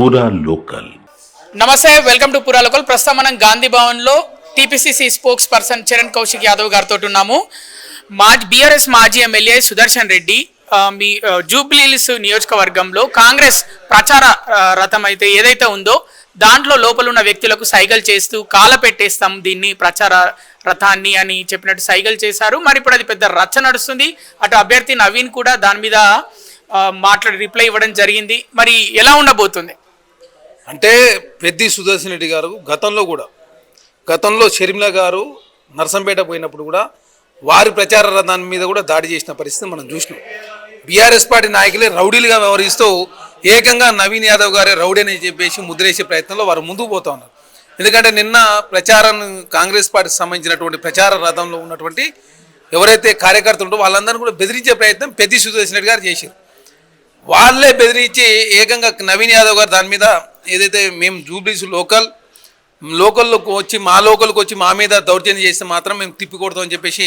పూరా లోకల్ నమస్తే welcome to పురాలోకల్ ప్రస్తుతం మనం గాంధీ భవన్లో TPCC spokesperson Charan Kaushik Yadav గారితో ఉన్నాము. మా బీఆర్ఎస్ మాజీ ఎమ్మెల్యే సుదర్శన్ రెడ్డి మీ ఆ, జూబ్లీహిల్స్ నియోజకవర్గంలో కాంగ్రెస్ ప్రచార రథం అయితే ఏదైతే ఉందో దాంట్లో లోపల ఉన్న వ్యక్తులకు సైగల్ చేస్తూ కాల పెట్టేస్తాం దీన్ని ప్రచార రథాన్ని అని చెప్పినట్టు సైగల్ చేశారు. మరి ఇప్పుడు అది పెద్ద రచ్చ నడుస్తుంది. అటు అభ్యర్థి నవీన్ కూడా దాని మీద మాట్లాడి రిప్లై ఇవ్వడం జరిగింది. మరి ఎలా ఉండబోతుంది? అంటే పెద్ది సుదర్శన్ రెడ్డి గారు గతంలో కూడా గతంలో షర్మిల గారు నర్సంపేట పోయినప్పుడు కూడా వారి ప్రచార రథాన్ని మీద కూడా దాడి చేసిన పరిస్థితి మనం చూసినాం. బీఆర్ఎస్ పార్టీ నాయకులే రౌడీలుగా వ్యవహరిస్తూ ఏకంగా నవీన్ యాదవ్ గారే రౌడీ అని చెప్పేసి ముద్రేసే ప్రయత్నంలో వారు ముందుకు పోతా ఉన్నారు. ఎందుకంటే నిన్న ప్రచారం కాంగ్రెస్ పార్టీకి సంబంధించినటువంటి ప్రచార రథంలో ఉన్నటువంటి ఎవరైతే కార్యకర్తలు ఉంటో వాళ్ళందరినీ కూడా బెదిరించే ప్రయత్నం పెద్ది సుదర్శన్ రెడ్డి గారు చేశారు. వాళ్ళే బెదిరించి ఏకంగా నవీన్ యాదవ్ గారు దాని మీద ఏదైతే మేము జూబ్లీస్ లోకల్ లోకల్లోకి వచ్చి మా లోకల్కి వచ్చి మా మీద దౌర్జన్యం చేస్తే మాత్రం మేము తిప్పికొడతాం అని చెప్పేసి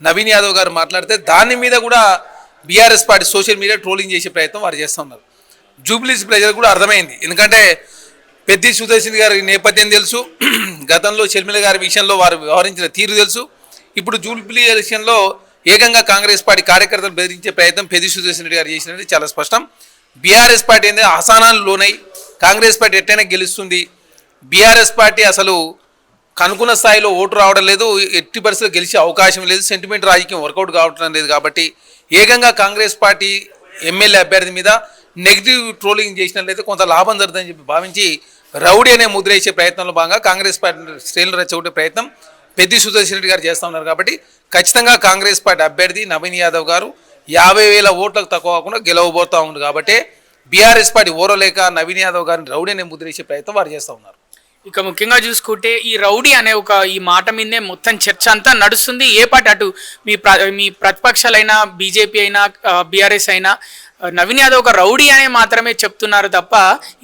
నవీన్ యాదవ్ గారు మాట్లాడితే దాని మీద కూడా BRS party social media trolling చేసే ప్రయత్నం వారు చేస్తున్నారు జూబ్లీస్ ప్రజలకు కూడా అర్థమైంది. ఎందుకంటే పెద్ది సుదర్శన్ గారి నేపథ్యం తెలుసు. గతంలో షర్మిల గారి విషయంలో వారు వ్యవహరించిన తీరు తెలుసు. ఇప్పుడు జూబ్లీ ఎలక్షన్లో ఏకంగా కాంగ్రెస్ పార్టీ కార్యకర్తలు బెదిరించే ప్రయత్నం పెద్ది సుదర్శన్ రెడ్డి గారు చేసినది చాలా స్పష్టం. బీఆర్ఎస్ పార్టీ ఏంటంటే అసహనాలు లోనై కాంగ్రెస్ పార్టీ ఎట్టైనా గెలుస్తుంది. బీఆర్ఎస్ పార్టీ అసలు కనుక్కున్న స్థాయిలో ఓటు రావడం లేదు. ఎట్టి పరిస్థితులు గెలిచే అవకాశం లేదు. సెంటిమెంట్ రాజకీయం వర్కౌట్ కావటం లేదు కాబట్టి ఏకంగా కాంగ్రెస్ పార్టీ ఎమ్మెల్యే అభ్యర్థి మీద నెగిటివ్ ట్రోలింగ్ చేసినట్లయితే కొంత లాభం జరుగుతుందని చెప్పి భావించి రౌడీ అనే ముద్ర వేసే ప్రయత్నంలో భాగంగా కాంగ్రెస్ పార్టీ శ్రేణులు రెచ్చగొట్టే ప్రయత్నం పెద్ది సుదర్శన్ రెడ్డి గారు చేస్తూ ఉన్నారు కాబట్టి ఖచ్చితంగా కాంగ్రెస్ పార్టీ అభ్యర్థి నవీన్ యాదవ్ గారు యాభై వేల ఓట్లకు తక్కువ కాకుండా గెలవబోతూ ఉంది కాబట్టి బీఆర్ఎస్ పార్టీ ఓరలేక నవీన్ యాదవ్ గారిని రౌడీ అనే ముద్ర వేసే ప్రయత్నం వారు చేస్తూ ఉన్నారు. ఇక ముఖ్యంగా చూసుకుంటే ఈ రౌడీ అనే ఒక ఈ మాట మీదే మొత్తం చర్చ అంతా నడుస్తుంది. ఏ పార్టీ అటు మీ ప్ర మీ ప్రతిపక్షాలైనా బీజేపీ అయినా బీఆర్ఎస్ అయినా నవీన్ యాదవ్ ఒక రౌడీ అనే మాత్రమే చెప్తున్నారు తప్ప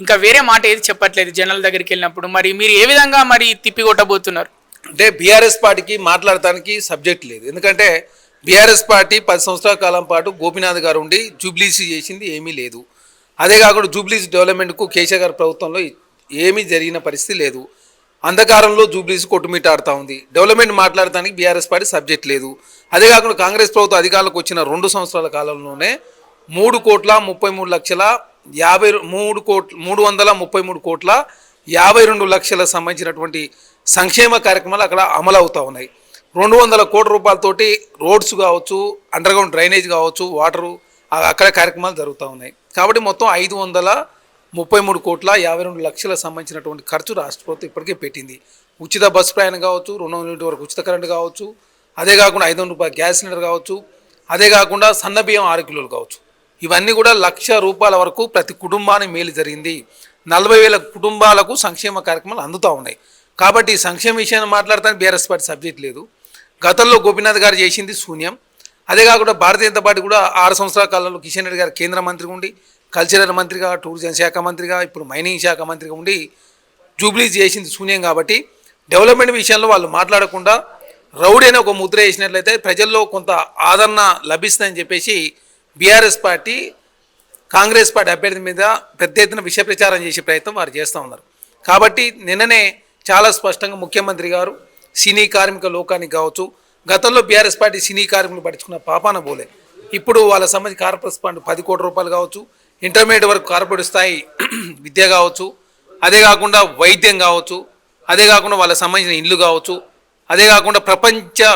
ఇంకా వేరే మాట ఏది చెప్పట్లేదు జనాల దగ్గరికి వెళ్ళినప్పుడు. మరి మీరు ఏ విధంగా మరి తిప్పికొట్టబోతున్నారు? అంటే బీఆర్ఎస్ పార్టీకి మాట్లాడటానికి సబ్జెక్ట్ లేదు. ఎందుకంటే బీఆర్ఎస్ పార్టీ పది సంవత్సరాల కాలం పాటు గోపీనాథ్ గారు ఉండి జూబ్లీసీ చేసింది ఏమీ లేదు. అదే కాకుండా జూబ్లీస్ డెవలప్మెంట్కు కేసీఆర్ గారి ప్రభుత్వంలో ఏమీ జరిగిన పరిస్థితి లేదు. అంధకారంలో జూబ్లీస్ కొట్టుమిటాడుతూ ఉంది. డెవలప్మెంట్ మాట్లాడటానికి బీఆర్ఎస్ పార్టీ సబ్జెక్ట్ లేదు. అదే కాకుండా కాంగ్రెస్ ప్రభుత్వం అధికారులకు వచ్చిన రెండు సంవత్సరాల కాలంలోనే మూడు కోట్ల ముప్పై మూడు లక్షల యాభై మూడు కోట్ల మూడు వందల ముప్పై మూడు కోట్ల యాభై రెండు లక్షల సంబంధించినటువంటి సంక్షేమ కార్యక్రమాలు అక్కడ అమలు అవుతూ ఉన్నాయి. రెండు వందల కోట్ల రూపాయలతోటి రోడ్స్ కావచ్చు అండర్గ్రౌండ్ డ్రైనేజ్ కావచ్చు వాటరు అక్కడ కార్యక్రమాలు జరుగుతూ ఉన్నాయి. కాబట్టి మొత్తం ఐదు వందల ముప్పై మూడు కోట్ల యాభై రెండు లక్షల సంబంధించినటువంటి ఖర్చు రాష్ట్ర ప్రభుత్వం ఇప్పటికే పెట్టింది. ఉచిత బస్సు ప్రయాణం కావచ్చు రెండు వందల వరకు ఉచిత కరెంట్ కావచ్చు అదే కాకుండా ఐదు వందల రూపాయల గ్యాస్ సిలిండర్ కావచ్చు అదే కాకుండా సన్న బియ్యం ఆరు కిలోలు కావచ్చు. ఇవన్నీ కూడా లక్ష రూపాయల వరకు ప్రతి కుటుంబానికి మేలు జరిగింది. నలభై వేల కుటుంబాలకు సంక్షేమ కార్యక్రమాలు అందుతూ ఉన్నాయి. కాబట్టి సంక్షేమ విషయాన్ని మాట్లాడటానికి బీఆర్ఎస్ పార్టీ సబ్జెక్ట్ లేదు. గతంలో గోపీనాథ్ గారు చేసింది శూన్యం. అదే కాకుండా భారతీయ జనతా పార్టీ కూడా ఆరు సంవత్సరాల కాలంలో కిషన్ రెడ్డి గారు కేంద్ర మంత్రిగా ఉండి కల్చరల్ మంత్రిగా టూరిజం శాఖ మంత్రిగా ఇప్పుడు మైనింగ్ శాఖ మంత్రిగా ఉండి జూబ్లీ చేసింది శూన్యం కాబట్టి డెవలప్మెంట్ విషయంలో వాళ్ళు మాట్లాడకుండా రౌడీ అనే ఒక ముద్ర వేసినట్లయితే ప్రజల్లో కొంత ఆదరణ లభిస్తుందని చెప్పేసి బీఆర్ఎస్ పార్టీ కాంగ్రెస్ పార్టీ అభ్యర్థి మీద పెద్ద ఎత్తున విష ప్రచారం చేసే ప్రయత్నం వారు చేస్తూ ఉన్నారు. కాబట్టి నిన్ననే చాలా స్పష్టంగా ముఖ్యమంత్రి గారు సినీ కార్మిక లోకానికి కావచ్చు గతంలో బీఆర్ఎస్ పార్టీ సినీ కార్మికులు పట్టించుకున్న పాపాన పోలే ఇప్పుడు వాళ్ళ సంబంధించి కార్పొరేట్ ఫండ్ పది కోట్ల రూపాయలు కావచ్చు ఇంటర్మీడియట్ వరకు కార్పొరేట్ స్థాయి విద్య కావచ్చు అదే కాకుండా వైద్యం కావచ్చు అదే కాకుండా వాళ్ళకి సంబంధించిన ఇల్లు కావచ్చు అదే కాకుండా ప్రపంచ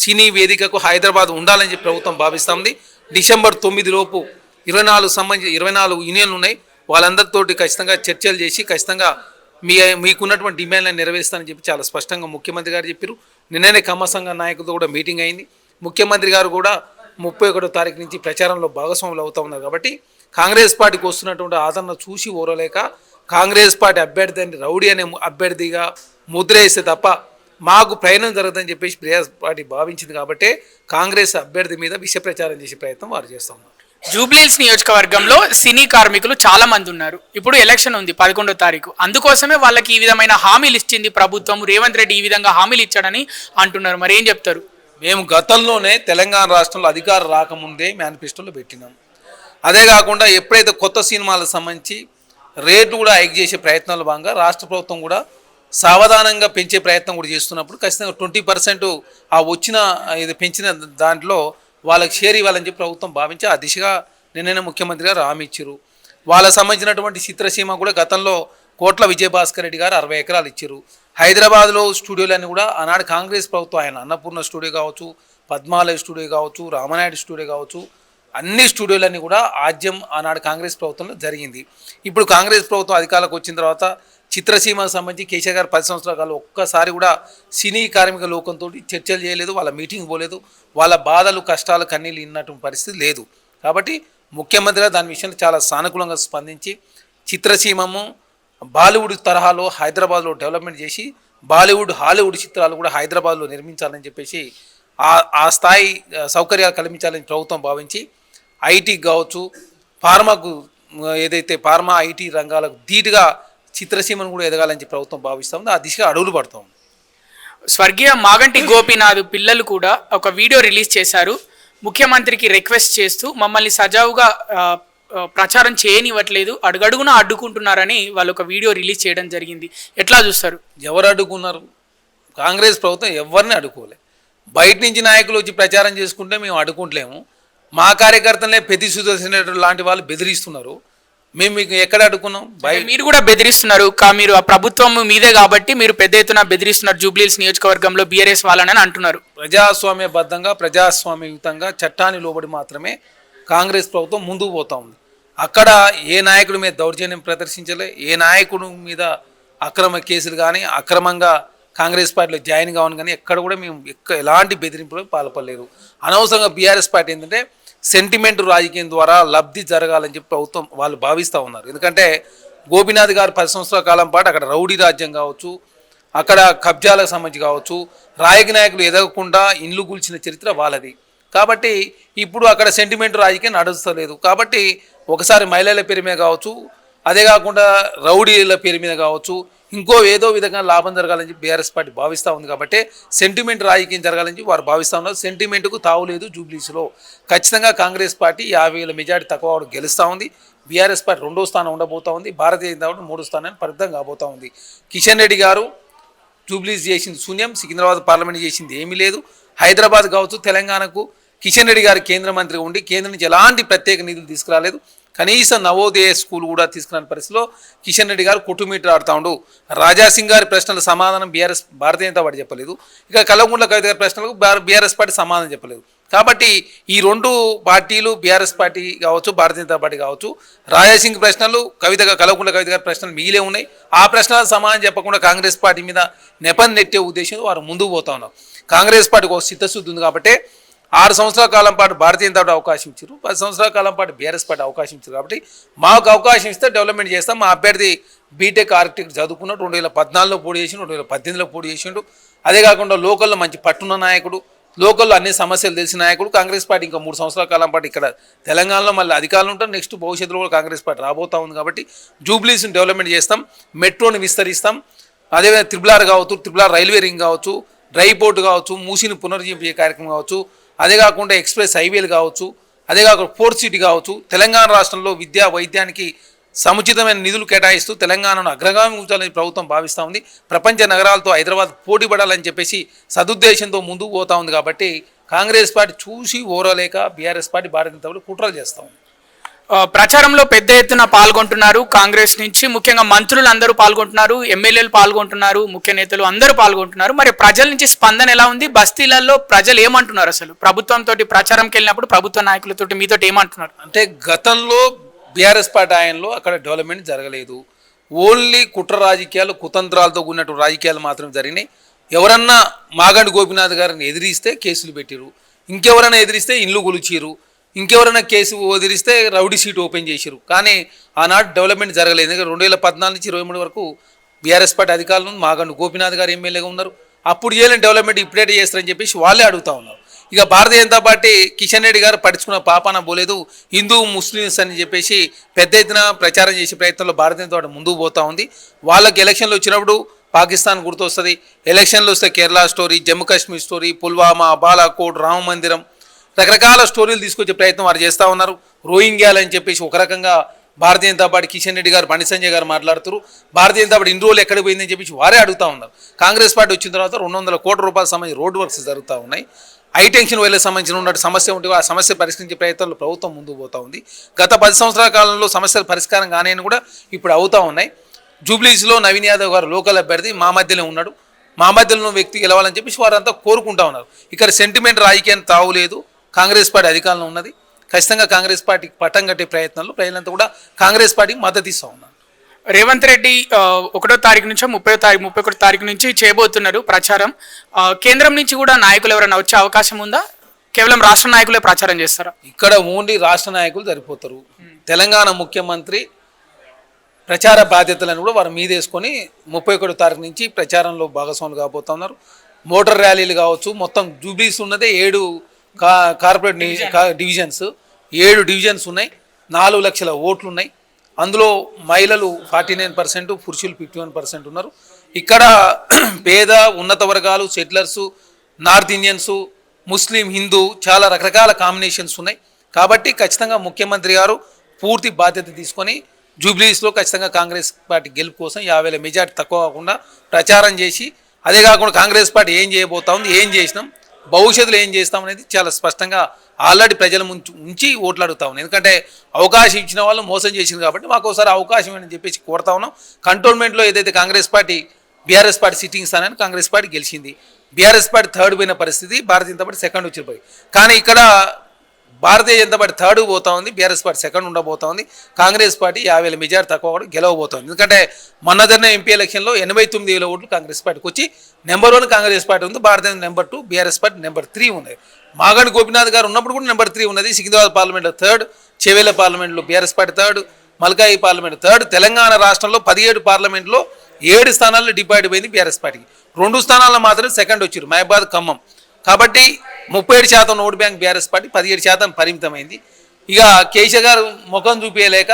సినీ వేదికకు హైదరాబాద్ ఉండాలని చెప్పి ప్రభుత్వం భావిస్తుంది. డిసెంబర్ తొమ్మిది లోపు ఇరవై నాలుగు సంబంధించి ఇరవై నాలుగు యూనియన్లు ఉన్నాయి. వాళ్ళందరితోటి ఖచ్చితంగా చర్చలు చేసి ఖచ్చితంగా మీ మీకున్నటువంటి డిమాండ్లను నెరవేరుస్తానని చెప్పి చాలా స్పష్టంగా ముఖ్యమంత్రి గారు చెప్పారు. నిన్ననే కమ్మ సంఘ నాయకులతో కూడా మీటింగ్ అయింది. ముఖ్యమంత్రి గారు కూడా ముప్పై ఒకటో తారీఖు నుంచి ప్రచారంలో భాగస్వాములు అవుతా ఉన్నారు కాబట్టి కాంగ్రెస్ పార్టీకి వస్తున్నటువంటి ఆదరణ చూసి ఓరలేక కాంగ్రెస్ పార్టీ అభ్యర్థి అని రౌడీ అనే అభ్యర్థిగా ముద్ర వేస్తే తప్ప మాకు ప్రయాణం జరగదని చెప్పేసి ప్రియాస్ పార్టీ భావించింది కాబట్టి కాంగ్రెస్ అభ్యర్థి మీద విష ప్రచారం చేసే ప్రయత్నం వారు చేస్తూ ఉన్నారు. జూబ్లీహిల్స్ నియోజకవర్గంలో సినీ కార్మికులు చాలా మంది ఉన్నారు. ఇప్పుడు ఎలక్షన్ ఉంది పదకొండో తారీఖు. అందుకోసమే వాళ్ళకి ఈ విధమైన హామీలు ఇచ్చింది ప్రభుత్వం. రేవంత్ రెడ్డి ఈ విధంగా హామీలు ఇచ్చాడని అంటున్నారు. మరి ఏం చెప్తారు? మేము గతంలోనే తెలంగాణ రాష్ట్రంలో అధికారం రాకముందే మేనిఫెస్టోలో పెట్టినాం. అదే కాకుండా ఎప్పుడైతే కొత్త సినిమాలకు సంబంధించి రేట్లు కూడా హైక్ చేసే ప్రయత్నాలు భాగంగా రాష్ట్ర ప్రభుత్వం కూడా సావధానంగా పెంచే ప్రయత్నం కూడా చేస్తున్నప్పుడు ఖచ్చితంగా ట్వంటీ పర్సెంట్ ఆ వచ్చిన ఇది పెంచిన దాంట్లో వాళ్ళకి షేర్ ఇవ్వాలని చెప్పి ప్రభుత్వం భావించి ఆ దిశగా నిన్ననే ముఖ్యమంత్రి గారు హామీ ఇచ్చారు. వాళ్ళకు సంబంధించినటువంటి చిత్రసీమ కూడా గతంలో కోట్ల విజయభాస్కర్ రెడ్డి గారు అరవై ఎకరాలు ఇచ్చారు. హైదరాబాద్లో స్టూడియోలన్నీ కూడా ఆనాడు కాంగ్రెస్ ప్రభుత్వం ఆయన అన్నపూర్ణ స్టూడియో కావచ్చు పద్మాలయ స్టూడియో కావచ్చు రామనాయుడు స్టూడియో కావచ్చు అన్ని స్టూడియోలన్నీ కూడా ఆద్యం ఆనాడు కాంగ్రెస్ ప్రభుత్వంలో జరిగింది. ఇప్పుడు కాంగ్రెస్ ప్రభుత్వం అధికారులకు వచ్చిన తర్వాత చిత్రసీమకు సంబంధించి కేసీఆర్ గారు పది సంవత్సరాల కాలం ఒక్కసారి కూడా సినీ కార్మిక లోకంతో చర్చలు చేయలేదు వాళ్ళ మీటింగ్ పోలేదు వాళ్ళ బాధలు కష్టాలు కన్నీళ్ళు ఇన్నటువంటి పరిస్థితి లేదు. కాబట్టి ముఖ్యమంత్రిగా దాని విషయంలో చాలా సానుకూలంగా స్పందించి చిత్రసీమము బాలీవుడ్ తరహాలో హైదరాబాద్లో డెవలప్మెంట్ చేసి బాలీవుడ్ హాలీవుడ్ చిత్రాలు కూడా హైదరాబాద్లో నిర్మించాలని చెప్పేసి ఆ ఆ స్థాయి సౌకర్యాలు కల్పించాలని ప్రభుత్వం భావించి ఐటీ కావచ్చు ఫార్మాకు ఏదైతే ఫార్మా ఐటీ రంగాలకు ధీటుగా చిత్రసీమను కూడా ఎదగాలని ప్రభుత్వం భావిస్తుంది ఆ దిశగా అడుగులు పడతాం స్వర్గీయ మాగంటి గోపీనాథ్ పిల్లలు కూడా ఒక వీడియో రిలీజ్ చేశారు. ముఖ్యమంత్రికి రిక్వెస్ట్ చేస్తూ మమ్మల్ని సజావుగా ప్రచారం చేయనివ్వట్లేదు అడుగడుగునా అడ్డుకుంటున్నారని వాళ్ళు ఒక వీడియో రిలీజ్ చేయడం జరిగింది. ఎట్లా చూస్తారు? ఎవరు అడ్డుకున్నారు? కాంగ్రెస్ ప్రభుత్వం ఎవరిని అడ్డుకోలే. బయట నుంచి నాయకులు వచ్చి ప్రచారం చేసుకుంటే మేము అడ్డుకుంటలేము. మా కార్యకర్తలనే పెద్ద సుదర్శన్ లాంటి వాళ్ళు బెదిరిస్తున్నారు. మేము మీకు ఎక్కడ బయట మీరు కూడా బెదిరిస్తున్నారు. కా మీరు ఆ ప్రభుత్వం మీదే కాబట్టి మీరు పెద్ద ఎత్తున బెదిరిస్తున్నారు. జూబ్లీస్ నియోజకవర్గంలో బీఆర్ఎస్ వాళ్ళని అంటున్నారు. ప్రజాస్వామ్యబద్ధంగా ప్రజాస్వామ్యయుతంగా చట్టాన్ని లోబడి మాత్రమే కాంగ్రెస్ ప్రభుత్వం ముందుకు పోతా ఉంది. అక్కడ ఏ నాయకుడి మీద దౌర్జన్యం ప్రదర్శించలే ఏ నాయకుడి మీద అక్రమ కేసులు కానీ అక్రమంగా కాంగ్రెస్ పార్టీలో జాయిన్ కావని కానీ ఎక్కడ కూడా మేము ఎక్క ఎలాంటి బెదిరింపులకు పాల్పడలేదు. అనవసరంగా బీఆర్ఎస్ పార్టీ ఏంటంటే సెంటిమెంట్ రాజకీయం ద్వారా లబ్ధి జరగాలని చెప్పి ప్రభుత్వం వాళ్ళు భావిస్తూ ఉన్నారు. ఎందుకంటే గోపీనాథ్ గారు పది సంవత్సరాల కాలం పాటు అక్కడ రౌడీ రాజ్యం కావచ్చు అక్కడ కబ్జాలకు సంబంధించి కావచ్చు రాజకీయ నాయకులు ఎదగకుండా ఇండ్లు కూల్చిన చరిత్ర వాళ్ళది. కాబట్టి ఇప్పుడు అక్కడ సెంటిమెంట్ రాజకీయం నడుస్తలేదు. కాబట్టి ఒకసారి మహిళల పేరు మీద కావచ్చు అదే కాకుండా రౌడీల పేరు మీద కావచ్చు ఇంకో ఏదో విధంగా లాభం జరగాలని చెప్పి బీఆర్ఎస్ పార్టీ భావిస్తూ ఉంది కాబట్టి సెంటిమెంట్ రాజకీయం జరగాలని చెప్పి వారు భావిస్తూ ఉన్నారు. సెంటిమెంట్కు తావులేదు జూబ్లీస్లో. ఖచ్చితంగా కాంగ్రెస్ పార్టీ యాభై వేల మెజార్టీ తక్కువ అవడం గెలుస్తూ ఉంది. బీఆర్ఎస్ పార్టీ రెండో స్థానం ఉండబోతూ ఉంది. భారతీయ జనతా పార్టీ మూడో స్థానాన్ని పరిమితం కాబోతూ ఉంది. కిషన్ రెడ్డి గారు జూబ్లీస్ చేసింది శూన్యం. సికింద్రాబాద్ పార్లమెంట్ చేసింది ఏమీ లేదు. హైదరాబాద్ కావచ్చు తెలంగాణకు కిషన్ రెడ్డి గారు కేంద్ర మంత్రిగా ఉండి కేంద్రం నుంచి ఎలాంటి ప్రత్యేక నిధులు తీసుకురాలేదు. కనీసం నవోదయ స్కూల్ కూడా తీసుకురాని పరిస్థితిలో కిషన్ రెడ్డి గారు కుటుంబీటర్ ఆడుతూ ఉండు రాజాసింగ్ గారి ప్రశ్నల సమాధానం బీఆర్ఎస్ భారతీయ జనతా పార్టీ చెప్పలేదు. ఇక కలవకుంట్ల కవిత గారి ప్రశ్నలకు బీఆర్ఎస్ పార్టీ సమాధానం చెప్పలేదు. కాబట్టి ఈ రెండు పార్టీలు బీఆర్ఎస్ పార్టీ కావచ్చు భారతీయ జనతా పార్టీ కావచ్చు రాజాసింగ్ ప్రశ్నలు కవిత కలవకుంట్ల కవిత గారి ప్రశ్నలు మిగిలే ఉన్నాయి. ఆ ప్రశ్నలకు సమాధానం చెప్పకుండా కాంగ్రెస్ పార్టీ మీద నెపం నెట్టే ఉద్దేశంతో వారు ముందుకు పోతా ఉన్నారు. కాంగ్రెస్ పార్టీకి ఒక చిత్తశుద్ధి ఉంది కాబట్టి ఆరు సంవత్సరాల కాలం పాటు భారతీయ జనతా పార్టీ అవకాశం ఇచ్చారు. పది సంవత్సరాల కాలం పాటు బీఆర్ఎస్ పార్టీ అవకాశం ఇచ్చారు కాబట్టి మాకు అవకాశం ఇస్తే డెవలప్మెంట్ చేస్తాం. మా అభ్యర్థి బీటెక్ ఆర్కిటెక్ట్ చదువుకున్నాడు. రెండు వేల పద్నాలుగులో పోటీ చేసిండు. రెండు వేల పద్దెనిమిదిలో పోటీ చేసిండు. అదే కాకుండా లోకల్లో మంచి పట్టున్న నాయకుడు లోకల్లో అన్ని సమస్యలు తెలిసిన నాయకుడు. కాంగ్రెస్ పార్టీ ఇంకా మూడు సంవత్సరాల కాలం పాటు ఇక్కడ తెలంగాణలో మళ్ళీ అధికారులు ఉంటారు. నెక్స్ట్ భవిష్యత్తులో కూడా కాంగ్రెస్ పార్టీ రాబోతా ఉంది కాబట్టి జూబ్లీస్ని డెవలప్మెంట్ చేస్తాం. మెట్రోని విస్తరిస్తాం. అదేవిధంగా త్రిపులార్ కావచ్చు త్రిపులార్ రైల్వే రింగ్ కావచ్చు డ్రై పోర్ట్ కావచ్చు మూసిని పునర్జీవించే కార్యక్రమం కావచ్చు అదే కాకుండా ఎక్స్ప్రెస్ హైవేలు కావచ్చు అదే కాకుండా ఫోర్ సిటీ కావచ్చు తెలంగాణ రాష్ట్రంలో విద్యా వైద్యానికి సముచితమైన నిధులు కేటాయిస్తూ తెలంగాణను అగ్రగామి ఉంచాలని ప్రభుత్వం భావిస్తూ ఉంది. ప్రపంచ నగరాలతో హైదరాబాద్ పోటీ పడాలని చెప్పేసి సదుద్దేశంతో ముందుకు పోతా ఉంది కాబట్టి కాంగ్రెస్ పార్టీ చూసి ఓరలేక BRS party Bharatiya Janata party కుట్రలు చేస్తూ ఉంది. ప్రచారంలో పెద్ద ఎత్తున పాల్గొంటున్నారు కాంగ్రెస్ నుంచి. ముఖ్యంగా మంత్రులు అందరూ పాల్గొంటున్నారు ఎమ్మెల్యేలు పాల్గొంటున్నారు ముఖ్య నేతలు అందరూ పాల్గొంటున్నారు. మరి ప్రజల నుంచి స్పందన ఎలా ఉంది? బస్తీలలో ప్రజలు ఏమంటున్నారు అసలు? ప్రభుత్వంతో ప్రచారంకి వెళ్ళినప్పుడు ప్రభుత్వ నాయకులతో మీతో ఏమంటున్నారు? అంటే గతంలో బీఆర్ఎస్ పార్టీ ఆయనలో అక్కడ డెవలప్మెంట్ జరగలేదు. ఓన్లీ కుట్ర రాజకీయాలు కుతంత్రాలతో కూడినటువంటి రాజకీయాలు మాత్రం జరిగినాయి. ఎవరన్నా మాగండి గోపినాథ్ గారిని ఎదిరిస్తే కేసులు పెట్టిరు ఇంకెవరైనా ఎదిరిస్తే ఇండ్లు కొలిచిరు ఇంకెవరైనా కేసు వదిలిస్తే రౌడీ సీట్ ఓపెన్ చేసిరు కానీ ఆనాడు డెవలప్మెంట్ జరగలేదు. ఎందుకంటే రెండు వేల పద్నాలుగు నుంచి ఇరవై మూడు వరకు బీఆర్ఎస్ పార్టీ అధికారులు మాగండు మాగంటి గోపినాథ్ గారు ఎమ్మెల్యేగా ఉన్నారు. అప్పుడు చేయలేని డెవలప్మెంట్ ఇప్పుడేటే చేస్తారని చెప్పేసి వాళ్ళే అడుగుతా ఉన్నారు. ఇక భారతీయ జనతా పార్టీ కిషన్ రెడ్డి గారు పడుచుకున్న పాపాన పోలేదు. హిందూ ముస్లిమ్స్ అని చెప్పేసి పెద్ద ఎత్తున ప్రచారం చేసే ప్రయత్నంలో భారతీయ జనతా పార్టీ ముందుకు పోతా ఉంది. వాళ్ళకి ఎలక్షన్లు వచ్చినప్పుడు పాకిస్తాన్ గుర్తొస్తుంది. ఎలక్షన్లు వస్తే కేరళ స్టోరీ జమ్మూ కాశ్మీర్ స్టోరీ పుల్వామా బాలాకోట్ రామ మందిరం రకరకాల స్టోరీలు తీసుకొచ్చే ప్రయత్నం వారు చేస్తూ ఉన్నారు. రోహింగ్యాలు అని చెప్పేసి ఒక రకంగా భారతీయ జనతా పార్టీ కిషన్ రెడ్డి గారు బండి సంజయ్ గారు మాట్లాడుతారు. భారతీయ జనతా పార్టీ ఇన్ని రోజులు ఎక్కడ పోయిందని చెప్పేసి వారే అడుగుతా ఉన్నారు. కాంగ్రెస్ పార్టీ వచ్చిన తర్వాత రెండు వందల కోట్ల రూపాయల సంబంధించి రోడ్ వర్క్స్ జరుగుతూ ఉన్నాయి. హైటెన్షన్ టెన్షన్ వేలకు సంబంధించిన ఉన్న సమస్య ఉంటే ఆ సమస్య పరిష్కరించే ప్రయత్నాలు ప్రభుత్వం ముందుకు పోతూ ఉంది. గత పది సంవత్సరాల కాలంలో సమస్యలు పరిష్కారం కానీ కూడా ఇప్పుడు అవుతూ ఉన్నాయి. జూబ్లీస్లో నవీన్ యాదవ్ గారు లోకల్ అభ్యర్థి మా మధ్యలో ఉన్నాడు. మా మధ్యలో వ్యక్తి గెలవాలని చెప్పేసి వారంతా కోరుకుంటా ఉన్నారు. ఇక్కడ సెంటిమెంట్ రాజకీయాన్ని తావులేదు. కాంగ్రెస్ పార్టీ అధికారంలో ఉన్నది. ఖచ్చితంగా కాంగ్రెస్ పార్టీకి పట్టం కట్టే ప్రయత్నంలో ప్రజలంతా కూడా కాంగ్రెస్ పార్టీకి మద్దతు ఇస్తూ ఉన్నారు. రేవంత్ రెడ్డి ఒకటో తారీఖు నుంచి ముప్పై తారీఖు ముప్పై ఒకటో తారీఖు నుంచి చేయబోతున్నారు ప్రచారం. కేంద్రం నుంచి కూడా నాయకులు ఎవరైనా వచ్చే అవకాశం ఉందా? కేవలం రాష్ట్ర నాయకులే ప్రచారం చేస్తారా? ఇక్కడ ఓన్లీ రాష్ట్ర నాయకులు సరిపోతారు. తెలంగాణ ముఖ్యమంత్రి ప్రచార బాధ్యతలను కూడా వారు మీదేసుకొని ముప్పై ఒకటో తారీఖు నుంచి ప్రచారంలో భాగస్వాములు కాబోతా ఉన్నారు మోటార్ ర్యాలీలు కావచ్చు మొత్తం జూబ్లీస్ ఉన్నదే ఏడు కార్పొరేట్ డివిజన్స్. ఏడు డివిజన్స్ ఉన్నాయి. నాలుగు లక్షల ఓట్లు ఉన్నాయి అందులో మహిళలు ఫార్టీ నైన్ పర్సెంట్ పురుషులు ఫిఫ్టీ వన్ పర్సెంట్ ఉన్నారు. ఇక్కడ పేద ఉన్నత వర్గాలు settlers north Indians Muslim Hindu చాలా రకరకాల కాంబినేషన్స్ ఉన్నాయి. కాబట్టి ఖచ్చితంగా ముఖ్యమంత్రి గారు పూర్తి బాధ్యత తీసుకొని జూబ్లీస్లో ఖచ్చితంగా కాంగ్రెస్ పార్టీ గెలుపు కోసం యాభై మెజార్టీ తక్కువ కాకుండా ప్రచారం చేసి అదే కాకుండా కాంగ్రెస్ పార్టీ ఏం చేయబోతా ఉంది ఏం చేసినాం భవిష్యత్తులో ఏం చేస్తాం అనేది చాలా స్పష్టంగా ఆల్రెడీ ప్రజల ముంచి ఉంచి ఓట్లు అడుగుతా ఉన్నాం. ఎందుకంటే అవకాశం ఇచ్చిన వాళ్ళు మోసం చేసింది కాబట్టి మాకు ఒకసారి అవకాశం అని చెప్పేసి కోరుతా ఉన్నాం. కంటోన్మెంట్లో ఏదైతే Congress party BRS party sitting స్థానాన్ని కాంగ్రెస్ పార్టీ గెలిచింది. బీఆర్ఎస్ పార్టీ థర్డ్ పోయిన పరిస్థితి భారతీయ జనతా పార్టీ సెకండ్ వచ్చిపోయి. కానీ ఇక్కడ భారతీయ జనతా పార్టీ థర్డ్ పోతా ఉంది బీఆర్ఎస్ పార్టీ సెకండ్ ఉండబోతా ఉంది కాంగ్రెస్ పార్టీ యాభై వేల మెజార్టీ తక్కువ కూడా గెలవబోతోంది ఎందుకంటే మొన్న జరిగిన ఎంపీ ఎలక్షన్లో ఎనభై తొమ్మిది వేల ఓట్లు కాంగ్రెస్ పార్టీకి వచ్చి నెంబర్ వన్ కాంగ్రెస్ పార్టీ ఉంది భారతీయ number two BRS party number three ఉంది మాగండి గోపినాథ్ గారు ఉన్నప్పుడు కూడా నెంబర్ త్రీ ఉన్నది సికింద్రాబాద్ పార్లమెంట్లో థర్డ్ చెవేల పార్లమెంట్లో బీఆర్ఎస్ పార్టీ థర్డ్ మల్కాయి పార్లమెంట్ థర్డ్ తెలంగాణ రాష్ట్రంలో పదిహేడు పార్లమెంట్లో ఏడు స్థానాల్లో డిపాయిడ్ పోయింది బీఆర్ఎస్ పార్టీకి. రెండు స్థానాల్లో మాత్రమే సెకండ్ వచ్చారు మహబాద్ ఖమ్మం. కాబట్టి ముప్పై ఏడు శాతం ఓటు బ్యాంక్ బీఆర్ఎస్ పార్టీ పదిహేడు శాతం పరిమితమైంది. ఇక కేశ గారు ముఖం చూపించలేక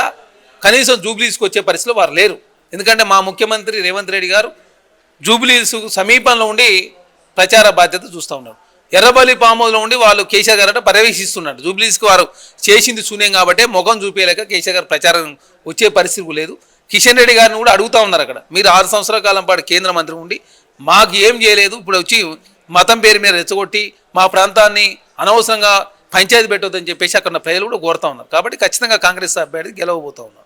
కనీసం జూబ్లీస్కి వచ్చే పరిస్థితిలో వారు లేరు. ఎందుకంటే మా ముఖ్యమంత్రి రేవంత్ రెడ్డి గారు జూబ్లీస్ సమీపంలో ఉండి ప్రచార బాధ్యత చూస్తూ ఉన్నారు. ఎర్రబల్లి పాములో ఉండి వాళ్ళు కేసీఆర్ గారు అంటే పర్యవేక్షిస్తున్నారు. జూబ్లీస్కి వారు చేసింది శూన్యం కాబట్టి ముఖం చూపించలేక కేసీఆర్ గారు ప్రచారం వచ్చే పరిస్థితి లేదు. కిషన్ రెడ్డి గారిని కూడా అడుగుతా ఉన్నారు అక్కడ. మీరు ఆరు సంవత్సరాల కాలం పాటు కేంద్ర మంత్రి ఉండి మాకు ఏం చేయలేదు ఇప్పుడు వచ్చి మతం పేరు మీద రెచ్చగొట్టి మా ప్రాంతాన్ని అనవసరంగా పంచాయతీ పెట్టొద్దని చెప్పేసి అక్కడ ప్రజలు కూడా కోరుతా ఉన్నారు. కాబట్టి ఖచ్చితంగా కాంగ్రెస్ అభ్యర్థి గెలవబోతా ఉన్నారు.